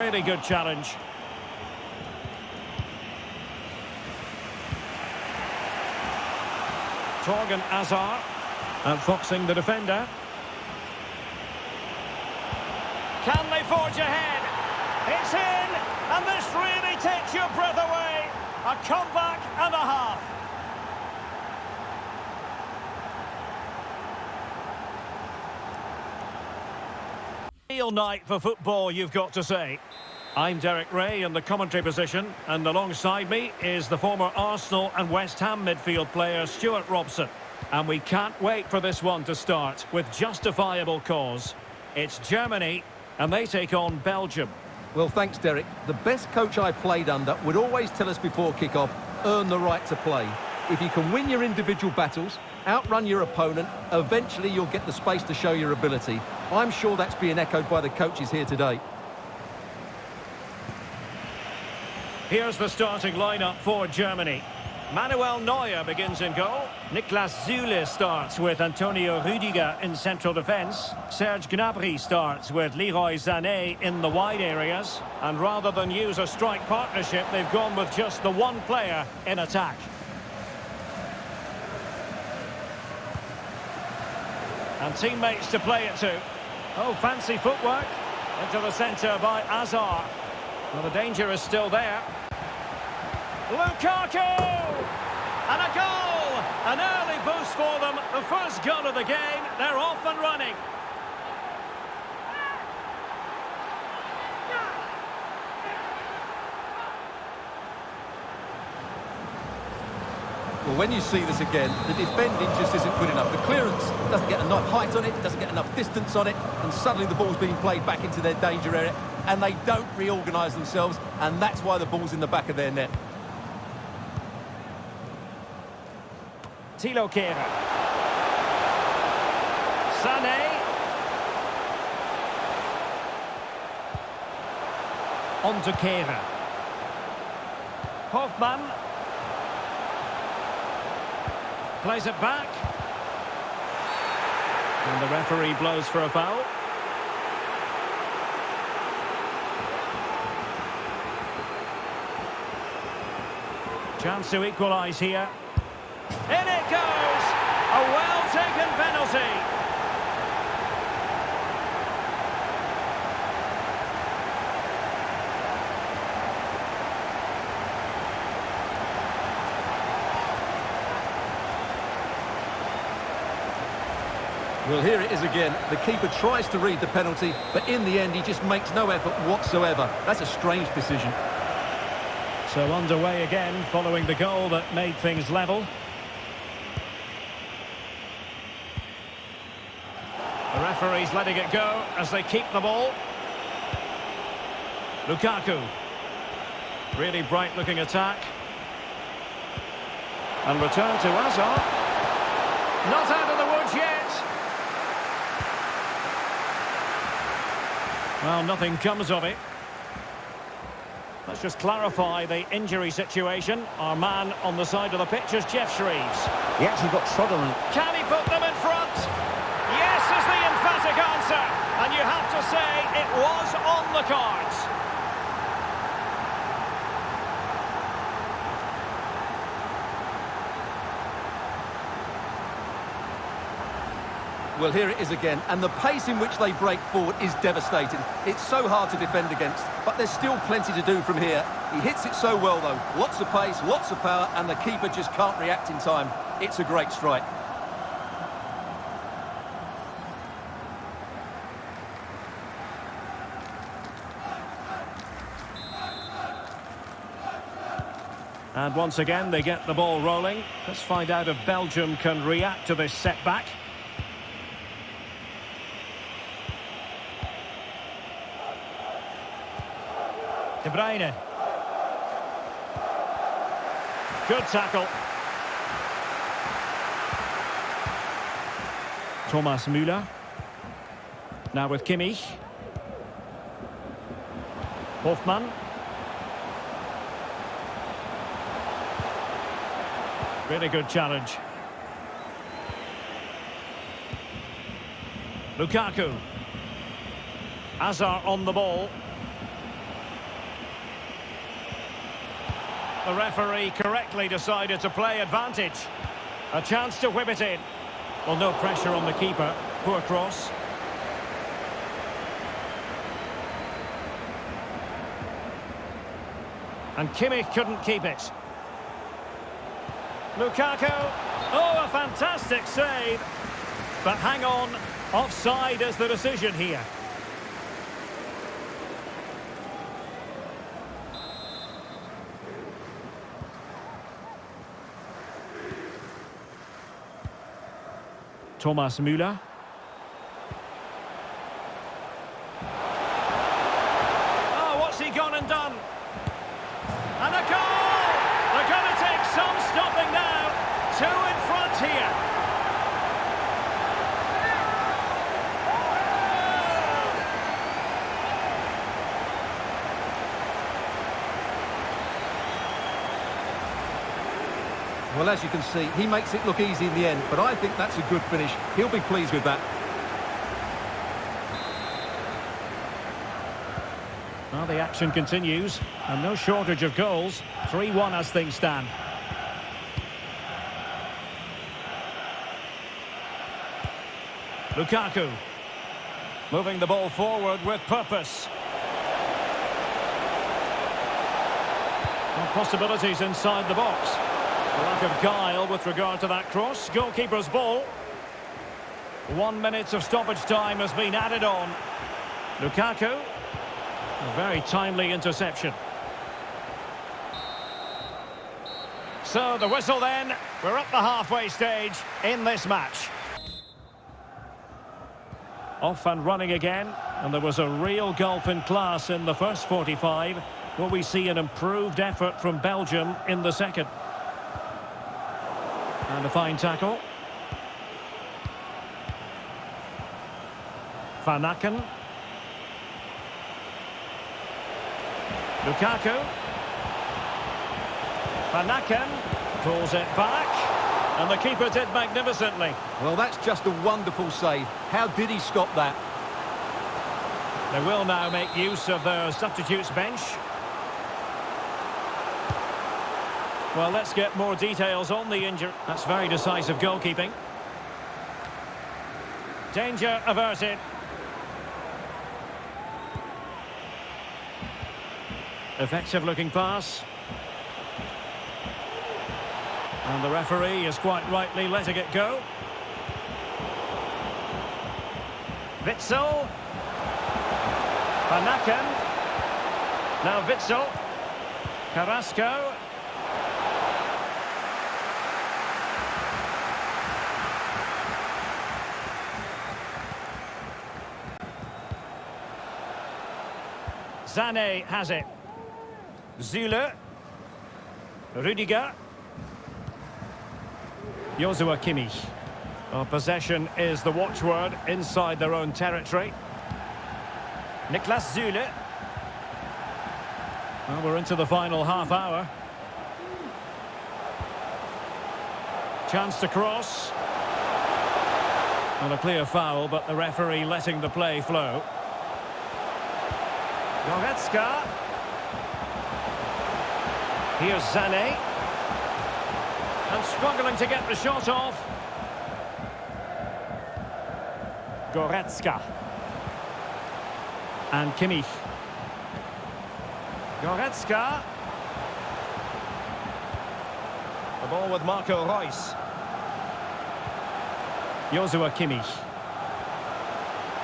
Really good challenge. Torgan Azar. Outfoxing the defender. Can they forge ahead? It's in! And this really takes your breath away. A comeback and a half. Real night for football, you've got to say. I'm Derek Ray in the commentary position, and alongside me is the former Arsenal and West Ham midfield player Stuart Robson. And we can't wait for this one to start with justifiable cause. It's Germany, and they take on Belgium. Well, thanks, Derek. The best coach I played under would always tell us before kick-off, earn the right to play. If you can win your individual battles, outrun your opponent, eventually you'll get the space to show your ability. I'm sure that's being echoed by the coaches here today. Here's the starting lineup for Germany. Manuel Neuer begins in goal. Niklas Süle starts with Antonio Rüdiger in central defence. Serge Gnabry starts with Leroy Sané in the wide areas. And rather than use a strike partnership, they've gone with just the one player in attack. And teammates to play it to. Oh, fancy footwork. Into the centre by Azar. Well, the danger is still there. Lukaku! And a goal! An early boost for them. The first goal of the game. They're off and running. Well, when you see this again, the defending just isn't good enough. The clearance doesn't get enough height on it, doesn't get enough distance on it, and suddenly the ball's being played back into their danger area, and they don't reorganise themselves, and that's why the ball's in the back of their net. Tilo Kehrer. Sané. On to Kehrer. Hoffmann. Plays it back. And the referee blows for a foul. Chance to equalise here. It goes! A well-taken penalty. Well, here it is again. The keeper tries to read the penalty, but in the end, he just makes no effort whatsoever. That's a strange decision. So underway again, following the goal that made things level. The referee's letting it go as they keep the ball. Lukaku. Really bright-looking attack. And return to Azar. Not out of the woods yet. Well, nothing comes of it. Let's just clarify the injury situation. Our man on the side of the pitch is Jeff Shreves. He actually got trod on. Can he put them in front? Yes is the emphatic answer. And you have to say it was on the cards. Well, here it is again, and the pace in which they break forward is devastating. It's so hard to defend against, but there's still plenty to do from here. He hits it so well, though. Lots of pace, lots of power, and the keeper just can't react in time. It's a great strike. And once again, they get the ball rolling. Let's find out if Belgium can react to this setback. De Bruyne. Good tackle. Thomas Müller. Now with Kimmich. Hoffmann. Really good challenge. Lukaku. Azar on the ball. The referee correctly decided to play advantage. A chance to whip it in. Well, no pressure on the keeper. Poor cross. And Kimmich couldn't keep it. Lukaku. Oh, a fantastic save. But hang on, offside is the decision here. Thomas Müller. Oh, what's he gone and done? And a goal! They're going to take some stopping now. Two in front here. Well, as you can see, he makes it look easy in the end, but I think that's a good finish. He'll be pleased with that. Well, the action continues, and no shortage of goals. 3-1 as things stand. Lukaku. Moving the ball forward with purpose. Well, possibilities inside the box. Of guile with regard to that cross. Goalkeeper's ball. One minute of stoppage time has been added on. Lukaku. A very timely interception. So the whistle then. We're at the halfway stage in this match. Off and running again. And there was a real gulf in class in the first 45. Will we see an improved effort from Belgium in the second? And a fine tackle. Van Aken. Lukaku. Van Aken pulls it back. And the keeper did magnificently. Well, that's just a wonderful save. How did he stop that? They will now make use of their substitutes bench. Well, let's get more details on the injury. That's very decisive goalkeeping. Danger averted. Effective looking pass. And the referee is quite rightly letting it go. Witsel. hanaken Now Witsel. Carrasco. Zane has it. Zule. Rudiger. Joshua Kimmich. Possession is the watchword inside their own territory. Niklas Zule. Well, we're into the final half hour. Chance to cross. Well, a clear foul, but the referee letting the play flow. Goretzka. Here's Zane. And struggling to get the shot off. Goretzka. And Kimmich. Goretzka. The ball with Marco Reus. Joshua Kimmich.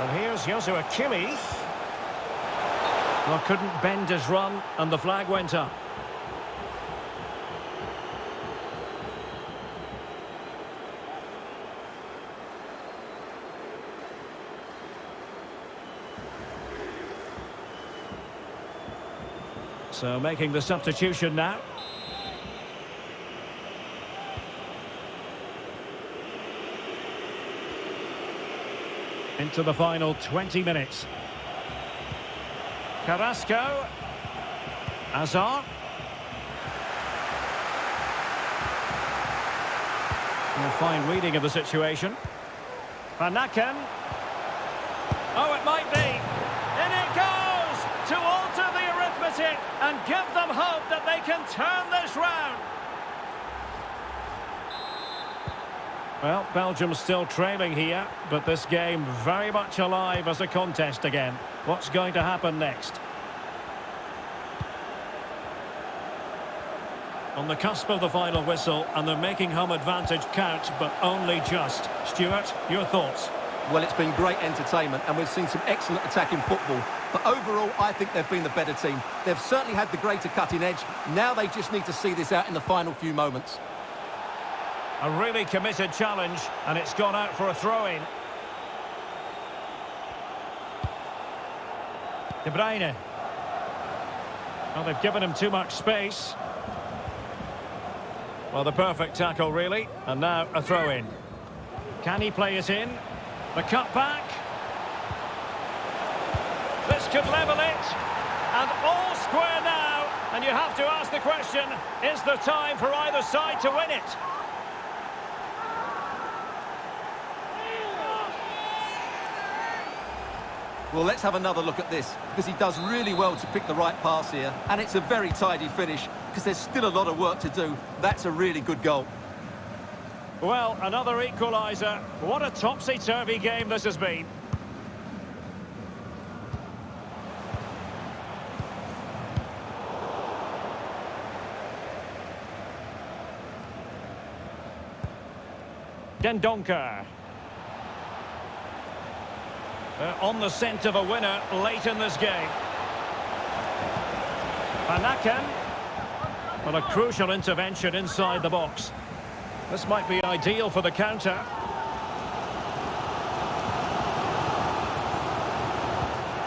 And here's Joshua Kimmich. Well, couldn't bend his run, and the flag went up. So making the substitution now. Into the final 20 minutes. Carrasco. Azar. A fine reading of the situation. Van Aken. Oh, it might be. In it goes! To alter the arithmetic. and give them hope that they can turn this round. Well, Belgium still trailing here, but this game very much alive as a contest again. What's going to happen next? On the cusp of the final whistle, and they're making home advantage count, but only just. Stuart, your thoughts? Well, it's been great entertainment, and we've seen some excellent attacking football. But overall, I think they've been the better team. They've certainly had the greater cutting edge. Now they just need to see this out in the final few moments. A really committed challenge, and it's gone out for a throw-in. De Bruyne. Well, they've given him too much space. Well, the perfect tackle, really. And now a throw-in. Can he play it in? The cut back. This could level it. And all square now. And you have to ask the question, is there time for either side to win it? Well, let's have another look at this, because he does really well to pick the right pass here. And it's a very tidy finish, because there's still a lot of work to do. That's a really good goal. Well, another equaliser. What a topsy-turvy game this has been. Dendonker. Uh, on the scent of a winner late in this game. Panakan. Well, a crucial intervention inside the box. This might be ideal for the counter.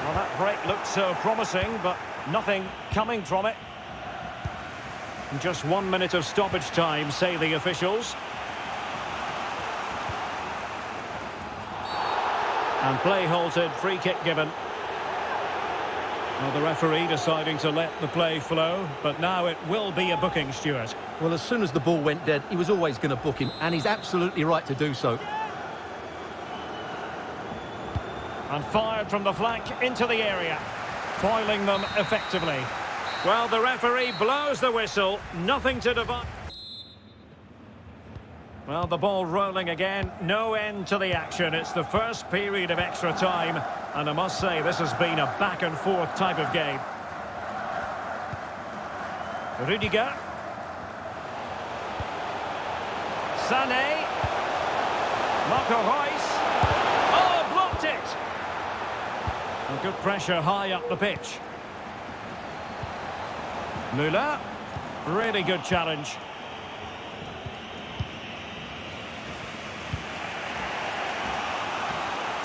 Well, that break looked so promising, but nothing coming from it. Just one minute of stoppage time, say the officials. And play halted, free kick given. Well, the referee deciding to let the play flow, but now it will be a booking, Stuart. Well, as soon as the ball went dead, he was always going to book him, and he's absolutely right to do so. And fired from the flank into the area, foiling them effectively. Well, the referee blows the whistle, nothing to divide. Well, the ball rolling again, no end to the action. It's the first period of extra time, and I must say this has been a back-and-forth type of game. Rudiger. Sané. Marco Reus. Oh, blocked it! And good pressure high up the pitch. Müller. Really good challenge.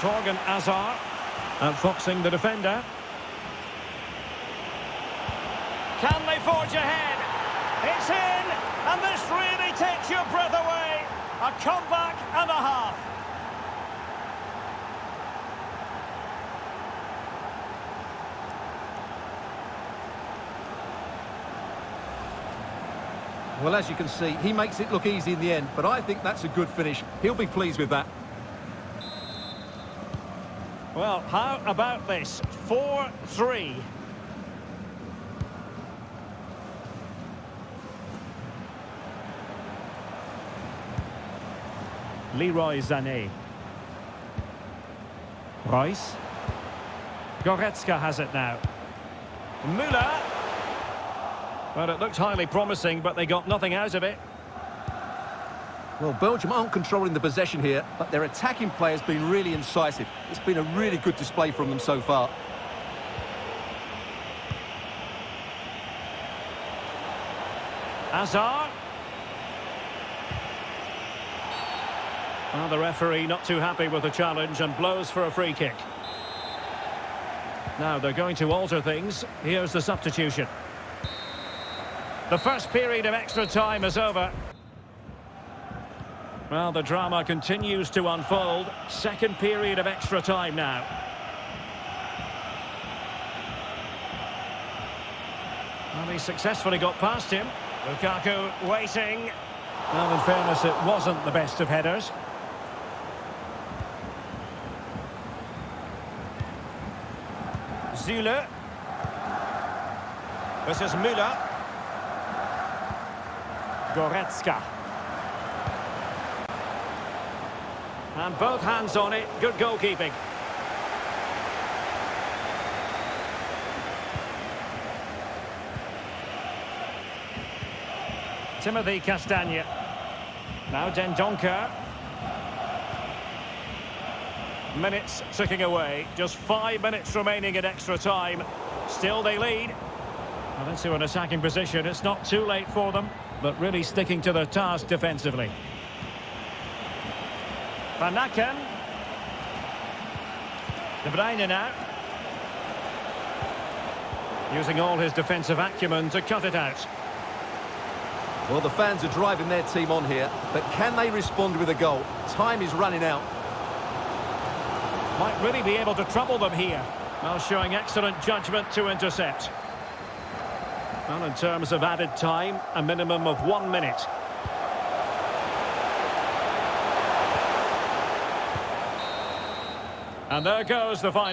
Torgan Azar. Uh, Outfoxing the defender. Can they forge ahead? It's in! And this really takes your breath away. A comeback and a half. Well, as you can see, he makes it look easy in the end, but I think that's a good finish. He'll be pleased with that. Well, how about this? 4-3. Leroy Sané. Reus. Goretzka has it now. Müller. Well, it looked highly promising, but they got nothing out of it. Well, Belgium aren't controlling the possession here, but their attacking play has been really incisive. It's been a really good display from them so far. Azar. Well, the referee not too happy with the challenge and blows for a free kick. Now they're going to alter things. Here's the substitution. The first period of extra time is over. Well, the drama continues to unfold. Second period of extra time now. Well, he successfully got past him. Lukaku waiting. Well, in fairness, it wasn't the best of headers. Zule. This is Müller. Goretzka. And both hands on it. Good goalkeeping. Timothy Castagne. Now Dendonker. Minutes ticking away. Just five minutes remaining in extra time. Still they lead. Well, into an attacking position. It's not too late for them, but really sticking to their task defensively. Van Aken. De Bruyne now. Using all his defensive acumen to cut it out. Well, the fans are driving their team on here, but can they respond with a goal? Time is running out. Might really be able to trouble them here. Well, showing excellent judgment to intercept. Well, in terms of added time, a minimum of one minute. And there goes the final.